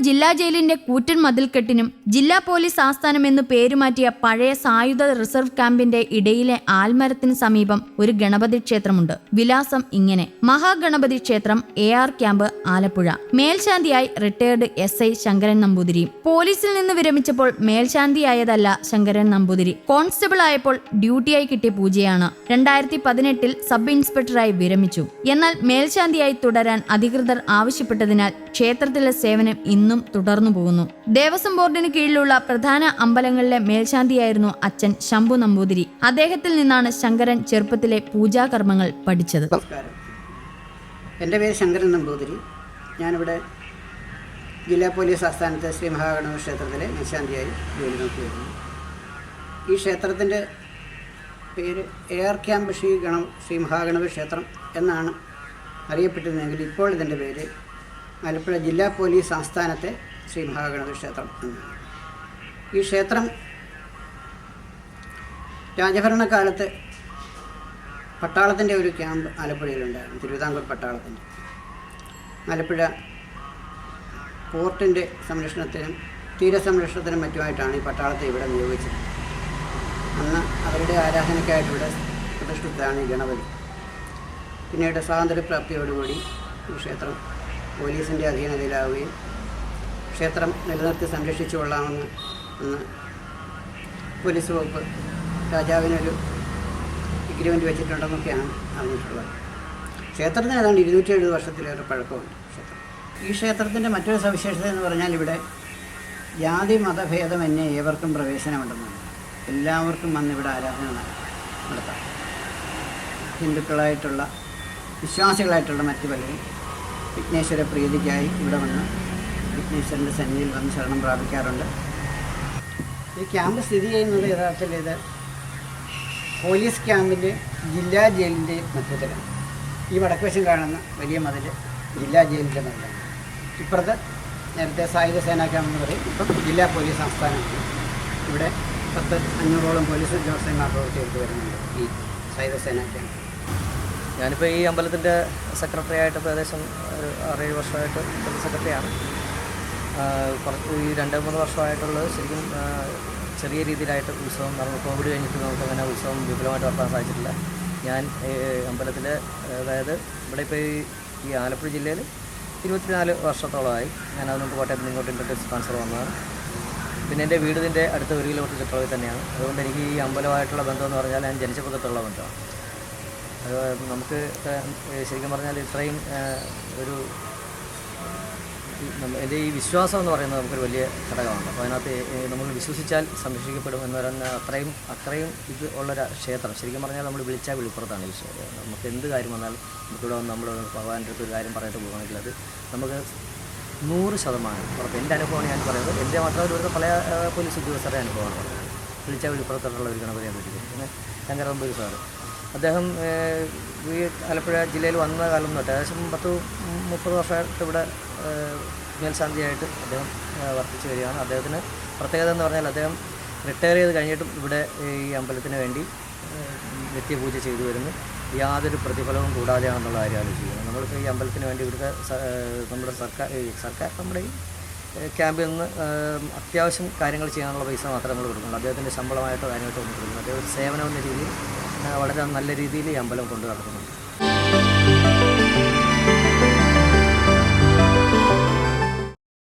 ജില്ലാ ജയിലിന്റെ കൂറ്റൻ മതിൽക്കെട്ടിനും ജില്ലാ പോലീസ് ആസ്ഥാനം എന്ന് പേരുമാറ്റിയ പഴയ സായുധ റിസർവ് ക്യാമ്പിന്റെ ഇടയിലെ ആൽമരത്തിന് സമീപം ഒരു ഗണപതി ക്ഷേത്രമുണ്ട്. വിലാസം ഇങ്ങനെ. മഹാഗണപതി ക്ഷേത്രം A R camp Alappuzha. മേൽശാന്തിയായി retired S I Sankaran Namboothiri. പോലീസിൽ നിന്ന് വിരമിച്ചപ്പോൾ മേൽശാന്തിയായതല്ല ശങ്കരൻ നമ്പൂതിരി. കോൺസ്റ്റബിൾ ആയപ്പോൾ ഡ്യൂട്ടിയായി കിട്ടിയ പൂജയാണ്. രണ്ടായിരത്തി പതിനെട്ടിൽ സബ് ഇൻസ്പെക്ടറായി വിരമിച്ചു. എന്നാൽ മേൽശാന്തിയായി തുടരാൻ അധികൃതർ ആവശ്യപ്പെട്ടതിനാൽ ക്ഷേത്രത്തിലെ സേവനം ഇന്നും തുടർന്നു പോകുന്നു. ദേവസ്വം ബോർഡിന് കീഴിലുള്ള പ്രധാന അമ്പലങ്ങളിലെ മേൽശാന്തിയായിരുന്നു അച്ഛൻ ശംഭു നമ്പൂതിരി. അദ്ദേഹത്തിൽ നിന്നാണ് ശങ്കരൻ ചെറുപ്പത്തിലെ പൂജാകർമ്മങ്ങൾ പഠിച്ചത്. നമസ്കാരം. എന്റെ പേര് ശങ്കരൻ നമ്പൂതിരി. ഞാനിവിടെ ജില്ലാ പോലീസ് ആസ്ഥാനത്തെ ശ്രീ മഹാഗണപ ക്ഷേത്രത്തിലെ മേൽശാന്തിയായി ജോലി നോക്കി വരുന്നു. ഈ ക്ഷേത്രത്തിന്റെ പേര് എയർ ക്യാമ്പ് ശ്രീ ഗണ ശ്രീ മഹാഗണപ ക്ഷേത്രം എന്നാണ് അറിയപ്പെട്ടിരുന്നെങ്കിൽ ഇപ്പോൾ ഇതിന്റെ പേര് ആലപ്പുഴ ജില്ലാ പോലീസ് ആസ്ഥാനത്തെ ശ്രീ മഹാഗണപതി ക്ഷേത്രം എന്നാണ്. ഈ ക്ഷേത്രം രാജഭരണകാലത്ത് പട്ടാളത്തിന്റെ ഒരു ക്യാമ്പ് ആലപ്പുഴയിലുണ്ടായിരുന്നു തിരുവിതാംകൂർ പട്ടാളത്തിന്റെ. ആലപ്പുഴ പോർട്ടിന്റെ സംരക്ഷണത്തിനും തീരസംരക്ഷണത്തിനും മറ്റുമായിട്ടാണ് ഈ പട്ടാളത്തെ ഇവിടെ നിയോഗിച്ചത്. അന്ന് അവരുടെ ആരാധനയ്ക്കായിട്ട് ഇവിടെ പ്രതിഷ്ഠിച്ചതാണ് ഈ ഗണപതി. പിന്നീട് സ്വാതന്ത്ര്യപ്രാപ്തിയോടുകൂടി ഈ ക്ഷേത്രം പോലീസിന്റെ അധീനതയിലാവുകയും ക്ഷേത്രം നിലനിർത്തി സംരക്ഷിച്ചു കൊള്ളാമെന്ന് അന്ന് പോലീസ് വകുപ്പ് രാജാവിനൊരു എഗ്രിമെന്റ് വെച്ചിട്ടുണ്ടെന്നൊക്കെയാണ് അറിഞ്ഞിട്ടുള്ളത്. ക്ഷേത്രത്തിന് ഏതാണ്ട് ഇരുന്നൂറ്റി എഴുപത് വർഷത്തിലേറെ പഴക്കമുണ്ട് ക്ഷേത്രം. ഈ ക്ഷേത്രത്തിന്റെ മറ്റൊരു സവിശേഷത എന്ന് പറഞ്ഞാൽ ഇവിടെ ജാതി മതഭേദമന്യേ ഏവർക്കും പ്രവേശനമുണ്ടെന്നാണ്. എല്ലാവർക്കും വന്ന് ഇവിടെ ആരാധന നടത്താം. ഹിന്ദുക്കളായിട്ടുള്ള വിശ്വാസികളായിട്ടുള്ള മറ്റു പലരും വിഘ്നേശ്വര പ്രീതിക്കായി ഇവിടെ വന്ന് വിഘ്നേശ്വരന്റെ സന്നിധിയിൽ വന്ന് ശരണം പ്രാപിക്കാറുണ്ട്. ഈ ക്യാമ്പ് സ്ഥിതി ചെയ്യുന്നത് യഥാർത്ഥത്തിൽ ഇത് പോലീസ് ക്യാമ്പിന്റെ ജില്ലാ ജയിലിന്റെ മധ്യത്തിലാണ്. ഈ വടക്കുവശം കാണുന്ന വലിയ മതിൽ ജില്ലാ ജയിലിന്റെ മതിലാണ്. ഇപ്പുറത്ത് നേരത്തെ സായുധ സേനാ ക്യാമ്പ് എന്ന് പറയും. ഇപ്പം ജില്ലാ പോലീസ് ആസ്ഥാനമാണ്. ഇവിടെ പത്ത് അഞ്ഞൂറോളം പോലീസ് ഉദ്യോഗസ്ഥന്മാർ പ്രവർത്തിച്ച് വരുന്നുണ്ട് ഈ സായുധ സേനാ ക്യാമ്പ്. ഞാനിപ്പോൾ ഈ അമ്പലത്തിന്റെ സെക്രട്ടറി ആയിട്ട് ഇപ്പോൾ ഏകദേശം ഒരു ആറേഴ് വർഷമായിട്ട് ഇപ്പോഴത്തെ സെക്രട്ടറിയാണ് കുറച്ച് ഈ രണ്ട് മൂന്ന് വർഷമായിട്ടുള്ളത് ശരിക്കും ചെറിയ രീതിയിലായിട്ട് ഉത്സവം നടന്നു. കോവിഡ് കഴിഞ്ഞിട്ട് നമുക്ക് അങ്ങനെ ഉത്സവം വിപുലമായിട്ട് നടത്താൻ സാധിച്ചിട്ടില്ല. ഞാൻ അമ്പലത്തിൽ അതായത് ഇവിടെ ഇപ്പോൾ ഈ ആലപ്പുഴ ജില്ലയിൽ ഇരുപത്തിനാല് വർഷത്തോളമായി ഞാൻ അതുകൊണ്ട് കോട്ടയത്ത് ഇങ്ങോട്ട് ഇൻട്രഡ്യൂസ് സ്പോൺസർ വന്നതാണ്. പിന്നെ എന്റെ വീടിന്റെ അടുത്ത ഒരു കിലോമീറ്റർ ചുറ്റളവിൽ തന്നെയാണ്. അതുകൊണ്ട് എനിക്ക് ഈ അമ്പലമായിട്ടുള്ള ബന്ധം എന്ന് പറഞ്ഞാൽ ഞാൻ ജനിച്ചപ്പോൾ തൊട്ടുള്ള ബന്ധമാണ്. അത് നമുക്ക് ശരിക്കും പറഞ്ഞാൽ ഇത്രയും ഒരു എന്റെ ഈ വിശ്വാസം എന്ന് പറയുന്നത് നമുക്കൊരു വലിയ ഘടകമാണ്. അപ്പോൾ അതിനകത്ത് നമ്മൾ വിശ്വസിച്ചാൽ സംരക്ഷിക്കപ്പെടും എന്ന് പറയുന്ന അത്രയും അത്രയും ഇത് ഉള്ളൊരു ക്ഷേത്രം. ശരിക്കും പറഞ്ഞാൽ നമ്മൾ വിളിച്ചാൽ വിളിപ്പുറത്താണ് ഈ ക്ഷേ- നമുക്ക് എന്ത് കാര്യം വന്നാലും നമുക്കിവിടെ നമ്മൾ ഭഗവാന്റെ അടുത്ത് ഒരു കാര്യം പറഞ്ഞിട്ട് പോകുകയാണെങ്കിൽ അത് നമുക്ക് നൂറ് ശതമാനം ഉറപ്പ്. എന്റെ അനുഭവമാണ് ഞാൻ പറയുന്നത്. എന്റെ മാത്രമല്ല ഒരു പല പോലീസ് ഉദ്യോഗസ്ഥരുടെ അനുഭവമാണ്. വിളിച്ചാൽ വിളിപ്പുറത്തുള്ള ഒരു ഗണപതിയാണ് വിളിക്കുന്നത് പിന്നെ ശങ്കരമ്പൂരി സാറ്. അദ്ദേഹം ഈ ആലപ്പുഴ ജില്ലയിൽ വന്ന കാലം തൊട്ട് ഏകദേശം പത്ത് മുപ്പത് വർഷമായിട്ട് ഇവിടെ മേൽശാന്തിയായിട്ട് അദ്ദേഹം വർദ്ധിച്ചു വരികയാണ്. അദ്ദേഹത്തിന് പ്രത്യേകത എന്ന് പറഞ്ഞാൽ അദ്ദേഹം റിട്ടയർ ചെയ്ത് കഴിഞ്ഞിട്ടും ഇവിടെ ഈ അമ്പലത്തിന് വേണ്ടി നിത്യപൂജ ചെയ്തു വരുന്നു. യാതൊരു പ്രതിഫലവും കൂടാതെയാണെന്നുള്ള കാര്യം ആലോചിക്കുന്നത് നമ്മളിപ്പോൾ ഈ അമ്പലത്തിന് വേണ്ടി ഇവിടുത്തെ നമ്മുടെ സർക്കാർ സർക്കാർ നമ്മുടെ ഈ ക്യാമ്പിൽ നിന്ന് അത്യാവശ്യം കാര്യങ്ങൾ ചെയ്യാനുള്ള പൈസ മാത്രമേ നമ്മൾ കൊടുക്കുന്നുള്ളൂ. അദ്ദേഹത്തിന്റെ ശമ്പളമായിട്ടോ കാര്യമായിട്ടോ ഒന്നും കൊടുക്കുന്നില്ല. അദ്ദേഹം സേവനം എന്ന രീതിയിൽ വളരെ നല്ല രീതിയിൽ ഈ അമ്പലം കൊണ്ടു നടക്കുന്നുണ്ട്.